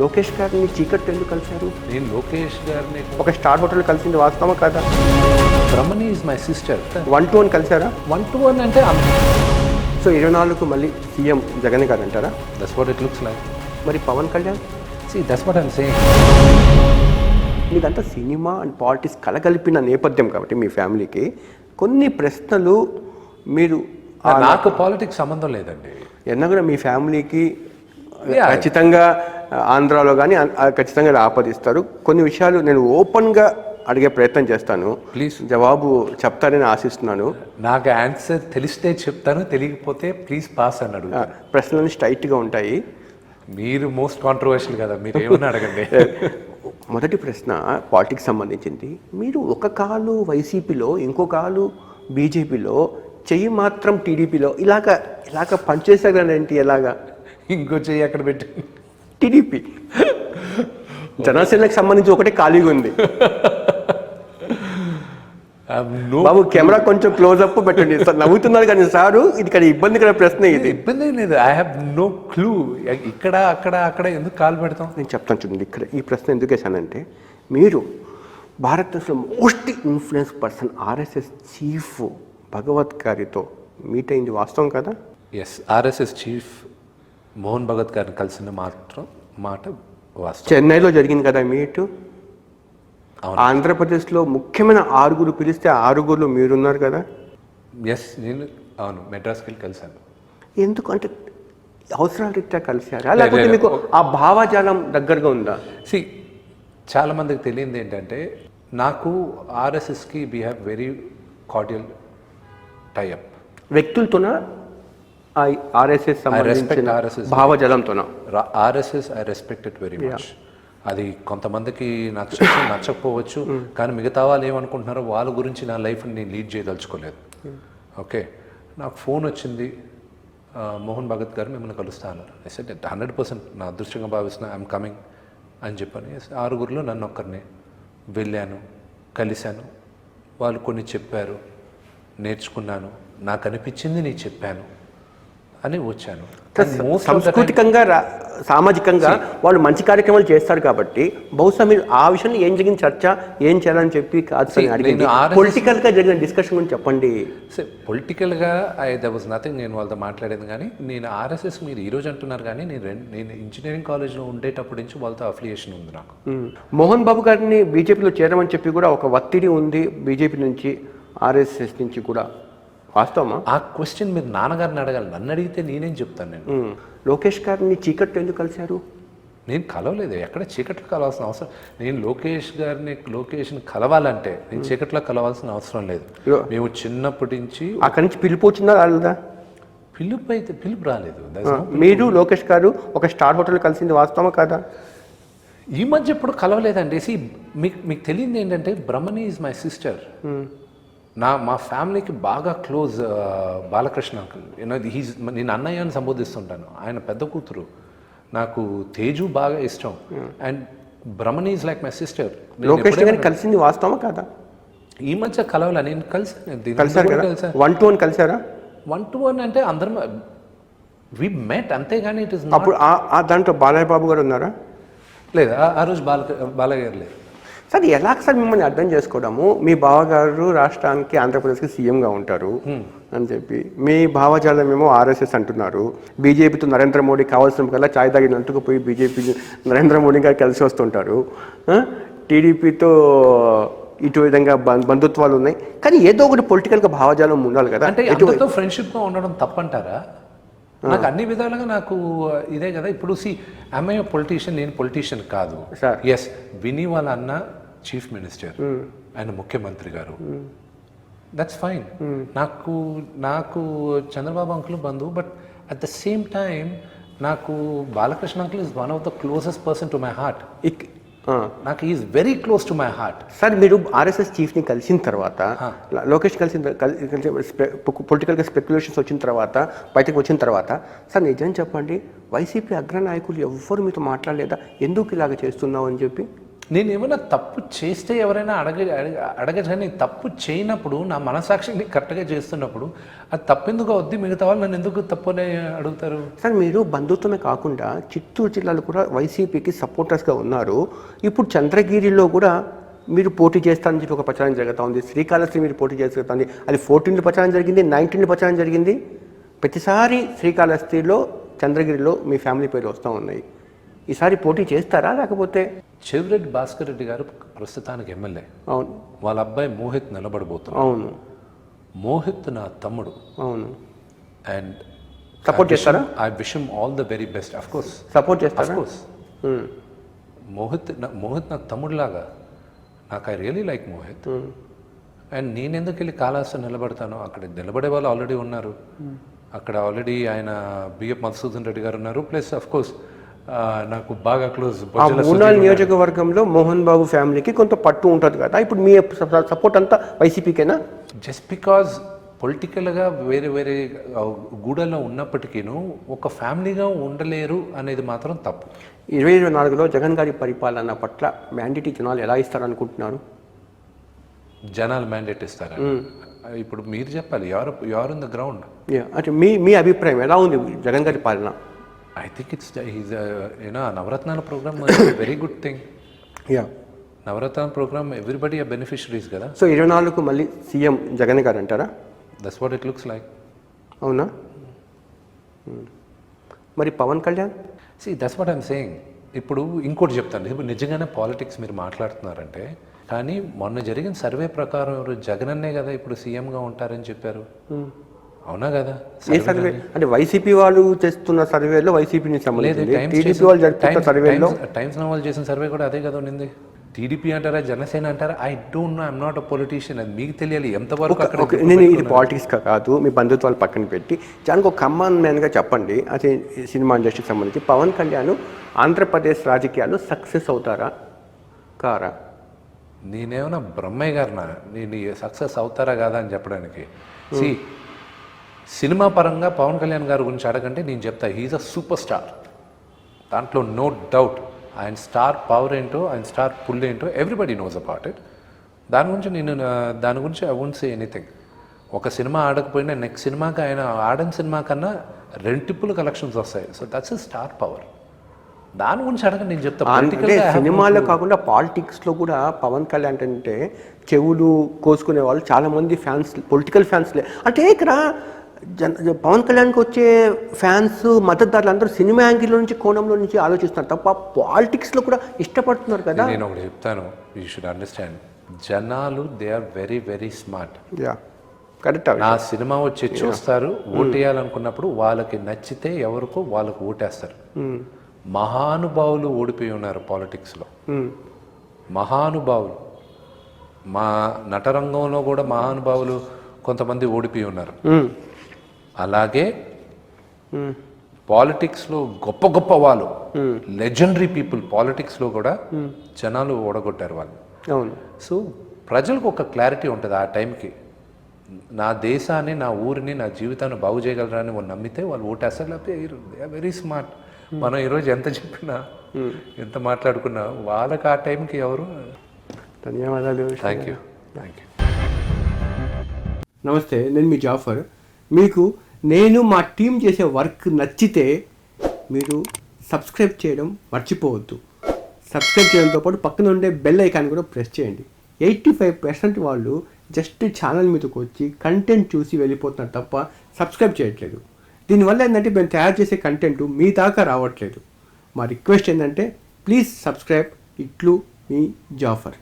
లోకేష్ గారిని చీకట్లో ఎందుకు కలిశారు? నేను లోకేష్ గారిని ఒక స్టార్ హోటల్ కలిసింది వాస్తవమా కాదా? Brahmani is my sister one to one కలిశారా? One to one అంటే సో ఇరవై నాలుగు మళ్ళీ సీఎం జగన్ గారు అంటారా? That's what it looks like మరి Pawan Kalyan? See that's what I'm saying మీదంతా సినిమా అండ్ పాలిటిక్స్ కలగలిపిన నేపథ్యం కాబట్టి మీ ఫ్యామిలీకి కొన్ని ప్రశ్నలు మీరు ఆ- నాకు పాలిటిక్స్ సంబంధం లేదండి. ఎన్న కూడా మీ ఫ్యామిలీకి. ఖచ్చితంగా ఆంధ్రాలో కానీ ఖచ్చితంగా ఆపదిస్తారు. కొన్ని విషయాలు నేను ఓపెన్గా అడిగే ప్రయత్నం చేస్తాను. Please. జవాబు చెప్తారని ఆశిస్తున్నాను. నాకు ఆన్సర్ తెలిస్తే చెప్తాను తెలియకపోతే ప్లీజ్ పాస్ అని ఆ, అడుగుతాను ప్రశ్నలు స్ట్రైట్గా ఉంటాయి. మీరు మోస్ట్ కాంట్రవర్షియల్ కదా మీరు ఏమన్నా అడగండి. మొదటి ప్రశ్న పాలిటిక్స్ సంబంధించింది. మీరు ఒక కాలు వైసీపీలో ఇంకో కాలు బీజేపీలో చెయ్యి మాత్రం టీడీపీలో ఇలాగ ఇలాగ పనిచేసాగండి ఎలాగా? ఇంకో చెయ్యి అక్కడ పెట్టి టీడీపీ. జనసేనకు సంబంధించి ఒకటే ఖాళీగా ఉంది. నో బాబు కెమెరా కొంచెం క్లోజ్ అప్ పెట్టండి. సార్ నవ్వుతున్నారు కానీ సారు ఇది ఇక్కడ ఇబ్బందికర ప్రశ్న ఇది. ఇబ్బంది లేదు. ఐ హ్యావ్ నో క్లూ ఇక్కడ అక్కడ అక్కడ ఎందుకు కాల్ పెడతాం? నేను చెప్తాను చూడండి ఇక్కడ ఈ ప్రశ్న ఎందుకు వేశానంటే మీరు భారతదేశంలో most influence person RSS chief Bhagwat గారితో మీట్ అయింది వాస్తవం కదా? Yes RSS chief Mohan Bhagat గారిని కలిసిన మాత్రం మాట వాస్తవం. చెన్నైలో జరిగింది కదా మీట్. ఆంధ్రప్రదేశ్లో ముఖ్యమైన ఆరుగురు పిలిస్తే ఆరుగురులో మీరున్నారు కదా? ఎస్ నేను అవును మెడ్రాస్కి వెళ్ళి కలిశాను. ఎందుకు అంటే అవసరాల రీత్యా కలిశారా? లేకపోతే మీకు ఆ భావజాలం దగ్గరగా ఉందా? సి చాలామందికి తెలియంది ఏంటంటే నాకు ఆర్ఎస్ఎస్కి we have very cordial tie up వ్యక్తులతోన? RSS సంబంధించిన. భావజాలంతోన? RSS I respect it very much అది కొంతమందికి నచ్చచ్చు నచ్చకపోవచ్చు కానీ మిగతా వాళ్ళు ఏమనుకుంటున్నారో వాళ్ళ గురించి నా లైఫ్ని నేను లీడ్ చేయదలుచుకోలేదు. ఓకే. నాకు ఫోన్ వచ్చింది. మోహన్ భగత్ గారు మిమ్మల్ని కలుస్తా అన్నారు. సెట్ హండ్రెడ్ పర్సెంట్ నా అదృష్టంగా భావిస్తున్నా ఐఎమ్ కమింగ్ అని చెప్పాను ఆరుగురిలో నన్ను ఒక్కరిని వెళ్ళాను కలిశాను. వాళ్ళు కొన్ని చెప్పారు నేర్చుకున్నాను. నాకు అనిపించింది నేను చెప్పాను. అని వచ్చాను. సాంస్కృతికంగా సామాజికంగా వాళ్ళు మంచి కార్యక్రమాలు చేస్తారు కాబట్టి బహుశా మీరు ఆ విషయంలో ఏం జరిగిన చర్చ ఏం చేయాలని చెప్పి కాదు సార్ See, అడిగింది. నేను RSS పొలిటికల్గా జరిగిన డిస్కషన్ గురించి చెప్పండి. సో పొలిటికల్గా ఐ ద వాజ్ నథింగ్ నేను వాళ్ళతో మాట్లాడేది కానీ నేను ఆర్ఎస్ఎస్ మీరు ఈ రోజు అంటున్నారు కానీ నేను నేను ఇంజనీరింగ్ కాలేజ్లో ఉండేటప్పటి నుంచి వాళ్ళతో అఫిలియేషన్ ఉంది నాకు. మోహన్ బాబు గారిని బీజేపీలో చేరమని చెప్పి కూడా ఒక ఒత్తిడి ఉంది బీజేపీ నుంచి ఆర్ఎస్ఎస్ నుంచి కూడా. వాస్తవమా? ఆ క్వశ్చన్ మీరు నాన్నగారిని అడగాలి. నన్ను అడిగితే నేనేం చెప్తాను నేను. లోకేష్ గారిని చీకట్లో ఎందుకు కలిశారు? నేను కలవలేదు. ఎక్కడ చీకట్లో కలవాల్సిన అవసరం? నేను లోకేష్ గారిని లోకేష్ని కలవాలంటే నేను చీకట్లో కలవాల్సిన అవసరం లేదు. మేము చిన్నప్పటి నుంచి అక్కడి నుంచి పిలుపు వచ్చిందా రాలేదా? పిలుపు అయితే పిలుపు రాలేదు. మీరు లోకేష్ గారు ఒక స్టార్ హోటల్ కలిసింది వాస్తవమా కాదా? ఈ మధ్య ఎప్పుడు కలవలేదండి. సి మీకు మీకు తెలియంది ఏంటంటే బ్రహ్మణి ఈజ్ మై సిస్టర్ నా మా ఫ్యామిలీకి బాగా close Balakrishna uncle. You know he's నేను అన్నయ్య అని సంబోధిస్తుంటాను. ఆయన పెద్ద కూతురు. నాకు తేజు బాగా ఇష్టం. And Brahmani is like my sister Lokesh గారిని కలిసింది వాస్తవమా కాదా? ఈ మధ్య కలవలే నేను కలిసాను వన్ టు వన్ కలిశారా వన్ టు వన్ అంటే అందరం వి మెట్ అంతేగాని ఇట్ ఇస్ అప్పుడు దాంట్లో బాలయ్య బాబు గారు ఉన్నారా? లేదు ఆ- ఆ రోజు బాల బాలయ్య గారు లేదు సార్ ఎలా సార్ మిమ్మల్ని అర్థం చేసుకోవడము? మీ బావగారు రాష్ట్రానికి ఆంధ్రప్రదేశ్కి సీఎంగా ఉంటారు అని చెప్పి. మీ భావజాలం ఏమో ఆర్ఎస్ఎస్ అంటున్నారు. బీజేపీతో నరేంద్ర మోడీ కావాల్సిన కల్లా ఛాయ్ తాగినందుకు పోయి బీజేపీ నరేంద్ర మోడీ గారు కలిసి వస్తుంటారు? టీడీపీతో ఇటు విధంగా బంధుత్వాలు ఉన్నాయి. కానీ ఏదో ఒకటి పొలిటికల్గా భావజాలం ఉండాలి కదా. అంటే ఫ్రెండ్షిప్గా ఉండడం తప్పంటారా? నాకు అన్ని విధాలుగా నాకు ఇదే కదా. ఇప్పుడు సి ఐ పొలిటీషియన్ నేను పొలిటీషియన్ కాదు. ఎస్ విని వాళ్ళ అన్న చీఫ్ మినిస్టర్ ఆయన ముఖ్యమంత్రి గారు. దట్స్ ఫైన్ నాకు నాకు చంద్రబాబు అంకుల్ బంధువు but at the same time నాకు Balakrishna uncle is one of the closest person to my heart. నాకు is very close to my heart sir మీరు ఆర్ఎస్ఎస్ చీఫ్ని కలిసిన తర్వాత లోకేష్ కలిసిన పొలిటికల్గా స్పెక్యులేషన్స్ వచ్చిన తర్వాత బయటకు వచ్చిన తర్వాత సార్ నిజం చెప్పండి వైసీపీ అగ్రనాయకులు ఎవ్వరు మీతో మాట్లాడలేదా? ఎందుకు ఇలాగ చేస్తున్నావు అని చెప్పి? నేను ఏమైనా తప్పు చేస్తే ఎవరైనా అడగ అడగ తప్పు చేయనప్పుడు నా మనసాక్షిని కరెక్ట్గా చేస్తున్నప్పుడు అది తప్పెందుకు వద్దు మిగతా వాళ్ళు నన్ను ఎందుకు తప్పునే అడుగుతారు? సార్ మీరు బంధుత్వమే కాకుండా చిత్తూరు జిల్లాలో కూడా వైసీపీకి సపోర్టర్స్గా ఉన్నారు. ఇప్పుడు చంద్రగిరిలో కూడా మీరు పోటీ చేస్తారని చెప్పి ఒక ప్రచారం జరుగుతూ ఉంది. శ్రీకాళహస్తి మీరు పోటీ చేస్తుంది అది ఫోర్టీన్త్ ప్రచారం జరిగింది నైన్టీన్త్ ప్రచారం జరిగింది. ప్రతిసారి శ్రీకాళహస్తిలో చంద్రగిరిలో మీ ఫ్యామిలీ పేరు వస్తూ ఉన్నాయి. ఈసారి పోటీ చేస్తారా లేకపోతే? చెవిరెడ్డి భాస్కర్ రెడ్డి గారు ప్రస్తుతానికి ఎమ్మెల్యే. అవును. వాళ్ళ అబ్బాయి మోహిత్ నిలబడబోతున్నాడు. అవును. మోహిత్ నా తమ్ముడు. అవును. అండ్ Support చేస్తారా? I wish all the very best of course support of చేస్తారా? కోర్స్ ఉమ్, మోహిత్ నా- మోహిత్ నాకు తమ్ముడులాగా. నాకు I really like Mohit. Um. And నేను ఎందుకు వెళ్ళి కాళహస్తి నిలబడతాను? అక్కడ నిలబడే వాళ్ళు ఆల్రెడీ ఉన్నారు. అక్కడ ఆల్రెడీ ఆయన బిఎఫ్ మధుసూదన్ రెడ్డి గారు ఉన్నారు. ప్లస్ అఫ్ కోర్స్ నాకు బాగా క్లోజ్ మూనాల్ నియోజకవర్గంలో మోహన్ బాబు ఫ్యామిలీకి కొంత పట్టు ఉంటుంది కదా. ఇప్పుడు మీ సపోర్ట్ అంతా వైసీపీకేనా? జస్ట్ బికాజ్ పొలిటికల్గా వేరే వేరే ఆ, గూడల్లో ఉన్నప్పటికీను ఒక ఫ్యామిలీగా ఉండలేరు అనేది మాత్రం తప్పు. ఇరవై ఇరవై నాలుగులో జగన్ గారి పరిపాలన పట్ల మ్యాండిటీ జనాలు ఎలా ఇస్తారనుకుంటున్నారు? జనాలు మ్యాండేట్ ఇస్తారు? ఇప్పుడు మీరు చెప్పాలి ఎవరు ఎవరు ఇన్ ద గ్రౌండ్ అంటే మీ మీ అభిప్రాయం ఎలా ఉంది జగన్ గారి పాలన? I think it's is you know నవరత్నాల program very good thing ya నవరత్నాల ప్రోగ్రామ్ ఎవ్రీబడి ఆ బెనిఫిషరీస్ కదా? సో ఇరవై నాలుగుకు మళ్ళీ సీఎం జగన్ గారు అంటారా? That's what it looks like అవునా? Hmm. మరి Pawan Kalyan? See that's what I'm saying ఇప్పుడు ఇంకోటి చెప్తాను. ఇప్పుడు నిజంగానే పాలిటిక్స్ మీరు మాట్లాడుతున్నారంటే కానీ మొన్న జరిగిన సర్వే ప్రకారం ఎవరు? జగనన్నే కదా ఇప్పుడు సీఎంగా ఉంటారని చెప్పారు. అవునా కదా? ఏ సర్వే? అంటే వైసీపీ వాళ్ళు చేస్తున్న సర్వేలో వైసీపీని టైమ్స్ టీడీపీ వాళ్ళు జరుపుతున్న సర్వేలో టైమ్స్ నవాల్ చేసిన సర్వే కూడా అదే కదా ఉండింది టీడీపీ అంటారా జనసేన అంటారా? I don't know I'm not a politician అది మీకు తెలియాలి. ఎంతవరకు అక్కడ నేను ఇది పాలిటిక్స్ కాదు మీ బంధుత్వాలు పక్కన పెట్టి. దానికి ఒక కమ్మన్ మ్యాన్గా చెప్పండి. అదే సినిమా ఇండస్ట్రీకి సంబంధించి. పవన్ కళ్యాణ్ ఆంధ్రప్రదేశ్ రాజకీయాలు సక్సెస్ అవుతారా? కారా? నేనేమన్నా బ్రహ్మయ్య గారినా? నేను సక్సెస్ అవుతారా కాదా అని చెప్పడానికి. సి సినిమా పరంగా పవన్ కళ్యాణ్ గారి గురించి అడగంటే నేను చెప్తా he is a super star దాంట్లో నో డౌట్ ఆయన స్టార్ పవర్ ఏంటో ఆయన స్టార్ పుల్ ఏంటో ఎవ్రీబడి నోస్ అబౌట్ ఇట్ దాని గురించి నేను దాని గురించి ఐ వోంట్ సే ఎనీథింగ్ ఒక సినిమా ఆడకపోయినా నెక్స్ట్ సినిమాకి ఆయన ఆడని సినిమా కన్నా రెంటిప్పులు కలెక్షన్స్ వస్తాయి. సో దట్స్ స్టార్ పవర్ దాని గురించి అడగండి నేను చెప్తా. అంటే Politically, I have no సినిమాలో కాకుండా పాలిటిక్స్లో కూడా పవన్ కళ్యాణ్ అంటే చెవులు కోసుకునే వాళ్ళు చాలా మంది ఫ్యాన్స్ పొలిటికల్ ఫ్యాన్స్లే అంటే ఇక్కడ జన పవన్ కళ్యాణ్కి వచ్చే ఫ్యాన్స్ మద్దతుదారులు అందరూ సినిమా యాంగిల్ నుంచి కోణంలో నుంచి ఆలోచిస్తున్నారు. తప్ప పాలిటిక్స్లో కూడా ఇష్టపడుతున్నారు కదా. నేను ఒకటి చెప్తాను. యూ షుడ్ అండర్స్టాండ్ జనాలు they are very very smart ya correct నా సినిమా వచ్చి చూస్తారు. ఓటేయాలనుకున్నప్పుడు వాళ్ళకి నచ్చితే ఎవరికో వాళ్ళకు ఓటేస్తారు. మహానుభావులు ఓడిపోయి ఉన్నారు పాలిటిక్స్లో. మహానుభావులు. మా నటరంగంలో కూడా మహానుభావులు కొంతమంది ఓడిపోయి ఉన్నారు. అలాగే పాలిటిక్స్లో గొప్ప గొప్ప వాళ్ళు లెజెండరీ పీపుల్ పాలిటిక్స్లో కూడా జనాలు ఓడగొట్టారు వాళ్ళు అవును. సో ప్రజలకు ఒక క్లారిటీ ఉంటుంది ఆ టైంకి. నా దేశాన్ని నా ఊరిని నా జీవితాన్ని బాగు చేయగలరా అని వాళ్ళు నమ్మితే వాళ్ళు ఓటేస్తారు లేకపోతే వెరీ స్మార్ట్ మనం ఈరోజు ఎంత చెప్పినా ఎంత మాట్లాడుకున్నా వాళ్ళకి ఆ టైంకి ఎవరు? ధన్యవాదాలు థ్యాంక్ యూ థ్యాంక్ యూ నమస్తే నేను మీ జాఫర్. మీకు నేను మా టీం చేసే వర్క్ నచ్చితే మీరు సబ్స్క్రైబ్ చేయడం మర్చిపోవద్దు. సబ్స్క్రైబ్ చేయడంతో పాటు పక్కన ఉండే బెల్ ఐకాన్ కూడా ప్రెస్ చేయండి. ఎయిటీ ఫైవ్ పర్సెంట్ వాళ్ళు జస్ట్ ఛానల్ మీదకి వచ్చి కంటెంట్ చూసి వెళ్ళిపోతున్నారు తప్ప సబ్స్క్రైబ్ చేయట్లేదు. దీనివల్ల ఏంటంటే మేము తయారు చేసే కంటెంట్ మీ దాకా రావట్లేదు. మా రిక్వెస్ట్ ఏంటంటే ప్లీజ్ సబ్స్క్రైబ్ ఇట్లు మీ జాఫర్